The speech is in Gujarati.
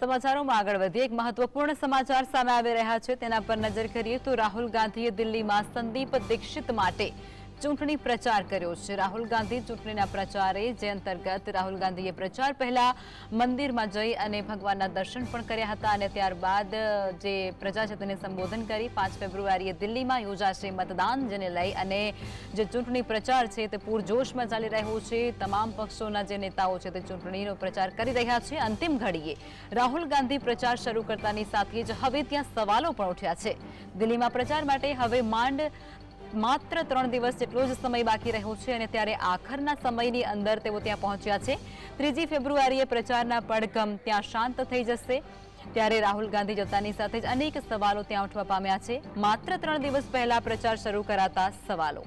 સમાચારોમાં આગળ વધીએ. એક મહત્વપૂર્ણ સમાચાર સામે આવી રહ્યા છે. તેના પર નજર કરીએ તો રાહુલ ગાંધીએ દિલ્હીમાં સંદીપ દીક્ષિત માટે ચૂંટણી પ્રચાર કર્યો છે. રાહુલ ગાંધી ચૂંટણીના પ્રચારે જે અંતર્ગત રાહુલ ગાંધીએ પ્રચાર પહેલા મંદિરમાં જઈ અને ભગવાનના દર્શન પણ કર્યા હતા અને ત્યારબાદ જે પ્રજા છે તેને સંબોધન કરી. પાંચ ફેબ્રુઆરીએ દિલ્હીમાં યોજાશે મતદાન, જેને લઈ અને જે ચૂંટણી પ્રચાર છે તે પૂરજોશમાં ચાલી રહ્યો છે. તમામ પક્ષોના જે નેતાઓ છે તે ચૂંટણીનો પ્રચાર કરી રહ્યા છે. અંતિમ ઘડીએ રાહુલ ગાંધી પ્રચાર શરૂ કરતાની સાથે જ હવે ત્યાં સવાલો પણ ઉઠ્યા છે. દિલ્હીમાં પ્રચાર માટે હવે માંડ માત્ર ત્રણ દિવસ જેટલો જ સમય બાકી રહ્યો છે અને ત્યારે આખરના સમયની અંદર તેઓ ત્યાં પહોંચ્યા છે. ત્રીજી ફેબ્રુઆરીએ પ્રચારના પડઘમ ત્યાં શાંત થઈ જશે. ત્યારે રાહુલ ગાંધી જતાની સાથે જ અનેક સવાલો ત્યાં ઉઠવા પામ્યા છે. માત્ર ત્રણ દિવસ પહેલા પ્રચાર શરૂ કરાતા સવાલો.